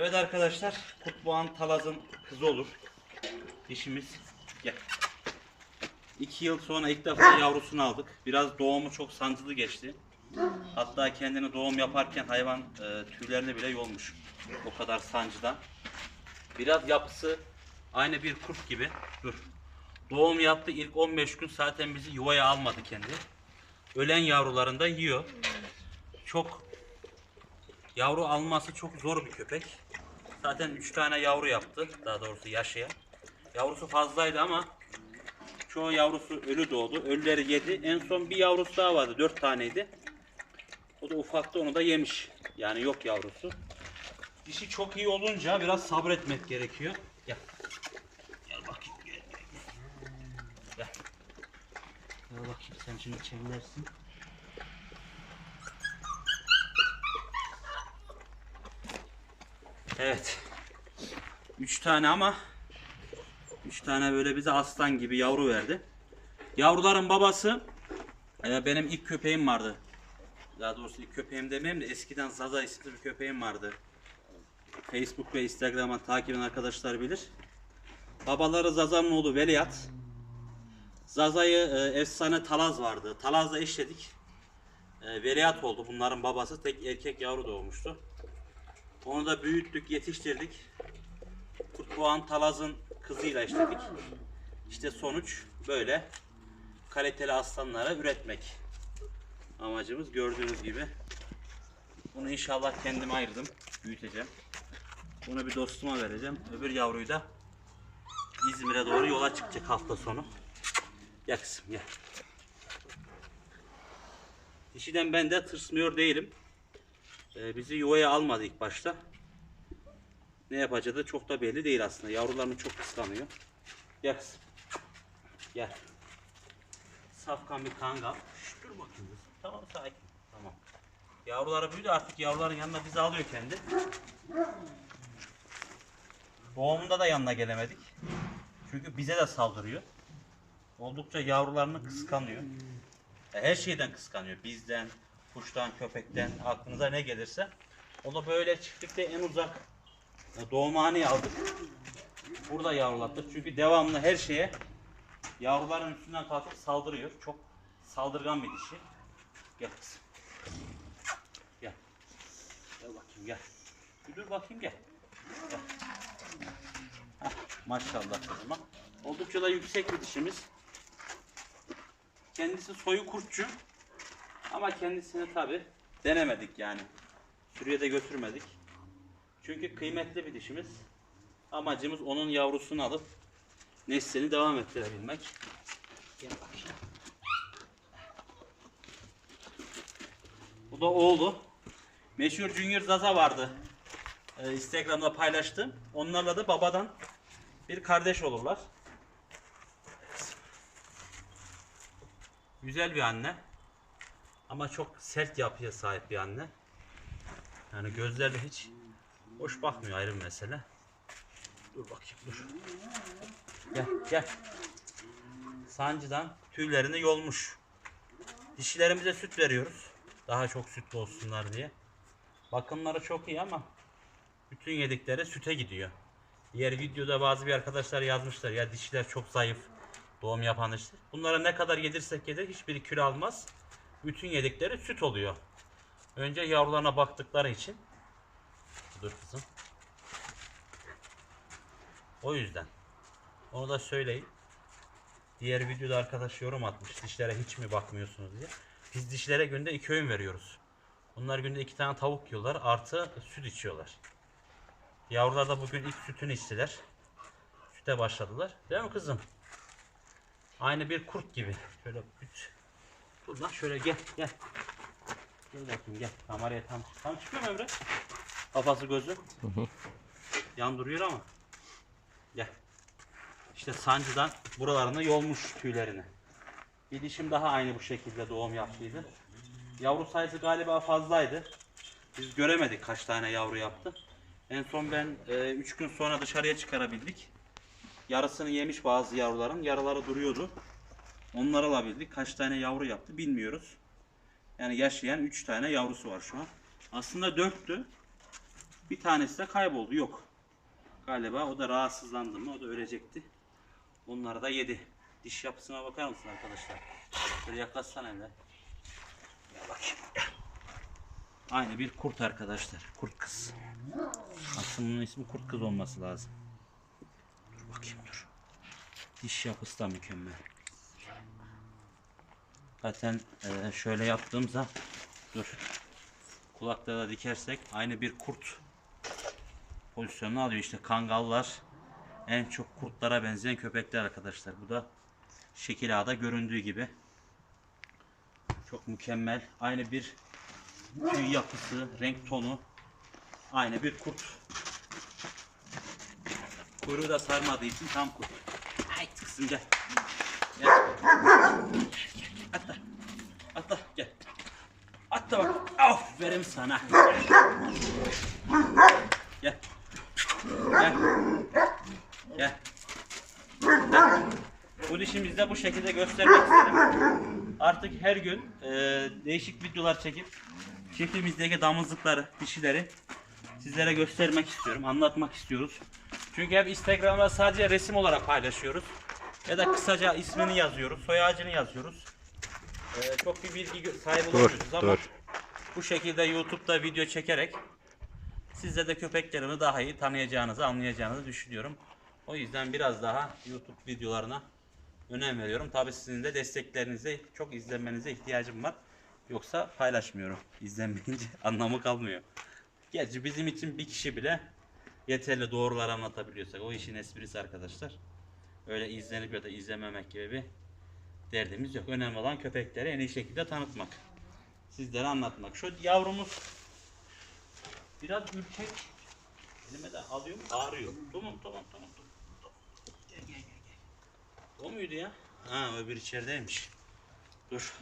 Evet arkadaşlar, Kutboğan Talaz'ın kızı olur. Dişimiz. Gel. İki yıl sonra ilk defa yavrusunu aldık. Biraz doğumu çok sancılı geçti. Hatta kendini doğum yaparken hayvan e, tüylerini bile yolmuş. O kadar sancıdan. Biraz yapısı aynı bir kurt gibi. Dur. Doğum yaptı ilk 15 gün zaten bizi yuvaya almadı kendi. Ölen yavrularını da yiyor. Çok Yavru alması çok zor bir köpek. Zaten 3 tane yavru yaptı. Daha doğrusu yaşayan. Yavrusu fazlaydı ama çoğu yavrusu ölü doğdu. Ölüleri yedi. En son bir yavrusu daha vardı. 4 taneydi. O da ufaktı onu da yemiş. Yani yok yavrusu. Dişi çok iyi olunca biraz sabretmek gerekiyor. Gel. Gel bakayım. Gel. Gel. Gel. Gel bakayım sen şimdi çevirirsin. Evet. Üç tane ama üç tane böyle bize aslan gibi yavru verdi. Yavruların babası e, benim ilk köpeğim vardı. Daha doğrusu ilk köpeğim demeyeyim de eskiden Zaza isimli bir köpeğim vardı. Facebook ve Instagram'dan takip eden arkadaşlar bilir. Babaları Zaza'nın oğlu Veliaht. Zaza'yı e, efsane Talaz vardı. Talaz'la eşledik. E, Veliaht oldu bunların babası. Tek erkek yavru doğmuştu. Onu da büyüttük, yetiştirdik. Kurtboğan Talaz'ın kızıyla eşledik. İşte sonuç böyle. Kaliteli aslanlara üretmek. Amacımız gördüğünüz gibi. Bunu inşallah kendime ayırdım. Büyüteceğim. Bunu bir dostuma vereceğim. Öbür yavruyu da İzmir'e doğru yola çıkacak hafta sonu. Gel kızım gel. Dişiden ben de tırsmıyor değilim. Ee, bizi yuvaya almadı ilk başta. Ne yapacağı da çok da belli değil aslında. Yavrularını çok kıskanıyor. Gel kızım. Gel. Safkan bir kangal. Şş, dur bakayım. Tamam sakin. Tamam. Yavruları büyüdü artık yavruların yanına bizi alıyor kendi. Doğumunda da yanına gelemedik. Çünkü bize de saldırıyor. Oldukça yavrularını kıskanıyor. Ya Her şeyden kıskanıyor. Bizden, kuştan, köpekten, aklınıza ne gelirse. Onu böyle çiftlikte en uzak e, doğumhaneye aldık. Burada yavrulattık. Çünkü devamlı her şeye yavruların üstünden kalkıp saldırıyor. Çok saldırgan bir dişi. Gel kızım. Gel. Gel bakayım gel. Dur bakayım gel. Gel. Maşallah kızıma. Oldukça da yüksek bir dişimiz. Kendisi soyu kurtçu. Ama kendisini tabi denemedik yani. Sürüye de götürmedik. Çünkü kıymetli bir dişimiz. Amacımız onun yavrusunu alıp neslini devam ettirebilmek. Gel. Bu da oğlu. Meşhur Junior Zaza vardı. Ee, Instagram'da paylaştım. Onlarla da babadan bir kardeş olurlar. Güzel bir anne. Ama çok sert yapıya sahip bir anne. Yani gözleri hiç hoş bakmıyor ayrı bir mesele. Dur bakayım dur. Gel gel. Sancıdan tüylerini yolmuş. Dişilerimize süt veriyoruz. Daha çok sütlü olsunlar diye. Bakımları çok iyi ama bütün yedikleri süte gidiyor. Diğer videoda bazı bir arkadaşlar yazmışlar ya dişiler çok zayıf doğum yapan dişiler. Bunlara ne kadar yedirsek yedir hiçbiri kilo almaz. Bütün yedikleri süt oluyor. Önce yavrularına baktıkları için. Dur kızım. O yüzden. Onu da söyleyin. Diğer videoda arkadaş yorum atmış. Dişlere hiç mi bakmıyorsunuz diye. Biz dişlere günde iki öğün veriyoruz. Onlar günde iki tane tavuk yiyorlar. Artı süt içiyorlar. Yavrular da bugün ilk sütünü içtiler. Süte başladılar. Değil mi kızım? Aynı bir kurt gibi. Şöyle üç. Dur lan şöyle gel gel. Gel bakayım gel. Kameraya tam tam çıkıyor mu Emre? Kafası gözü. Yan duruyor ama. Gel. İşte sancıdan buralarını yolmuş tüylerini. Bir dişim daha aynı bu şekilde doğum yaptıydı. Yavru sayısı galiba fazlaydı. Biz göremedik kaç tane yavru yaptı. En son ben 3 gün sonra dışarıya çıkarabildik. Yarısını yemiş bazı yavruların. Yarıları duruyordu. Onları alabildik. Kaç tane yavru yaptı bilmiyoruz. Yani yaşayan 3 tane yavrusu var şu an. Aslında 4'tü. Bir tanesi de kayboldu. Yok. Galiba o da rahatsızlandı mı? O da ölecekti. Onları da yedi. Diş yapısına bakar mısın arkadaşlar? Şöyle yaklaşsana hele. Gel bakayım. Aynı bir kurt arkadaşlar. Kurt kız. Aslında bunun ismi kurt kız olması lazım. Dur bakayım dur. Diş yapısı da mükemmel. Zaten e, şöyle yaptığımızda dur. Kulakları da dikersek aynı bir kurt pozisyonunu alıyor. İşte kangallar en çok kurtlara benzeyen köpekler arkadaşlar. Bu da şekil ağda göründüğü gibi. Çok mükemmel. Aynı bir tüy yapısı, renk tonu. Aynı bir kurt. Kuyruğu da sarmadığı için tam kurt. Haydi kızım gel. Gel. Atla bak. Aferin sana. Gel. Gel. Gel. Heh. Bu dişimizde bu şekilde göstermek istedim. Artık her gün e, değişik videolar çekip çiftliğimizdeki damızlıkları, dişileri sizlere göstermek istiyorum, anlatmak istiyoruz. Çünkü hep Instagram'da sadece resim olarak paylaşıyoruz. Ya da kısaca ismini yazıyoruz, soy ağacını yazıyoruz. E, çok bir bilgi sahibi olamıyoruz ama dur. Bu şekilde YouTube'da video çekerek sizle de köpeklerimi daha iyi tanıyacağınızı, anlayacağınızı düşünüyorum. O yüzden biraz daha YouTube videolarına önem veriyorum. Tabii sizin de desteklerinize, çok izlenmenize ihtiyacım var. Yoksa paylaşmıyorum. İzlenmeyince anlamı kalmıyor. Gerçi bizim için bir kişi bile yeterli doğruları anlatabiliyorsak o işin esprisi arkadaşlar. Öyle izlenip ya da izlememek gibi bir derdimiz yok. Önemli olan köpekleri en iyi şekilde tanıtmak. Sizlere anlatmak. Şu yavrumuz biraz ürkek. Elime de alıyorum ağrıyor. Tamam tamam tamam. Gel gel gel. gel. O muydu ya? Ha öbür içerideymiş. Dur.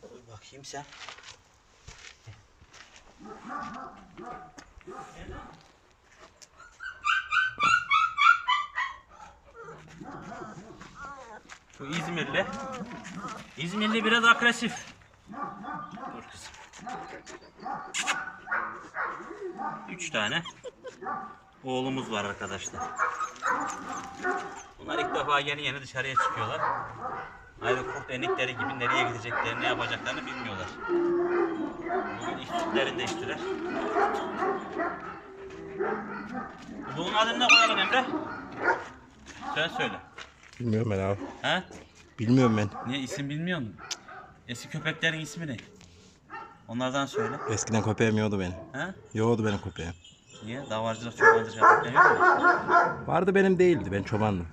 Koy bakayım sen. Bu İzmirli. İzmirli biraz agresif. Dur kızım. Üç tane oğlumuz var arkadaşlar. Bunlar ilk defa yeni yeni dışarıya çıkıyorlar. Aynı kurt enikleri gibi nereye gideceklerini, ne yapacaklarını bilmiyorlar. Bugün ilk sütlerini de içtiler. Bunun adını ne koyalım Emre? Sen söyle. Bilmiyorum ben abi. Ha? Bilmiyorum ben. Niye isim bilmiyor musun? Eski köpeklerin ismi ne? Onlardan söyle. Eskiden köpeğim yoktu benim. Ha? Yoktu benim köpeğim. Niye? Davarcılık, çobancılık yapmak yok mu? Vardı benim değildi. Ben çobandım.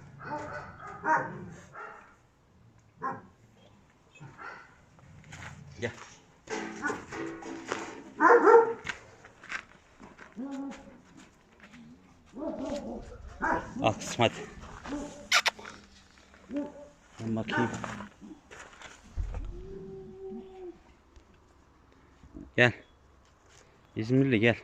Gel. Al kızım hadi. Ben bakayım. Gel. İzmirli gel.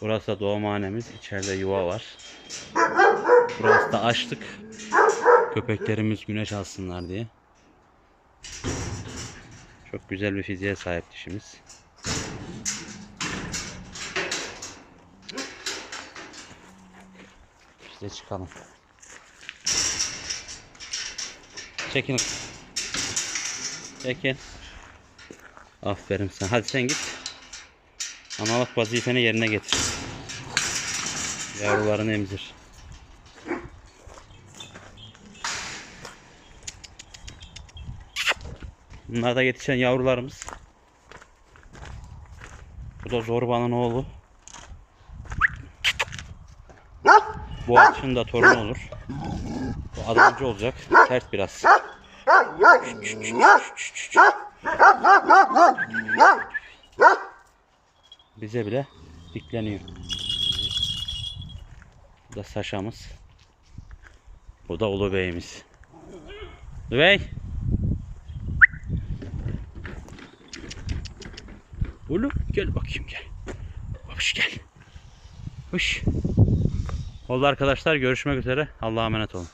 Burası da doğumhanemiz. İçeride yuva var. Burası da açtık. Köpeklerimiz güneş alsınlar diye. Çok güzel bir fiziğe sahip dişimiz. İşte çıkalım. Çekin. Çekin. Aferin sen. Hadi sen git. Analık vazifeni yerine getir. Yavrularını emzir. Bunlar da yetişen yavrularımız. Bu da Zorba'nın oğlu. Bu açın da torunu olur. Bu adamcı olacak. Sert biraz. Bize bile dikleniyor. Bu da Saşa'mız. Bu da Ulu Bey'imiz. Ulu Bey. Oğlum gel bakayım gel. Hoş gel. Hoş. Oldu arkadaşlar görüşmek üzere. Allah'a emanet olun.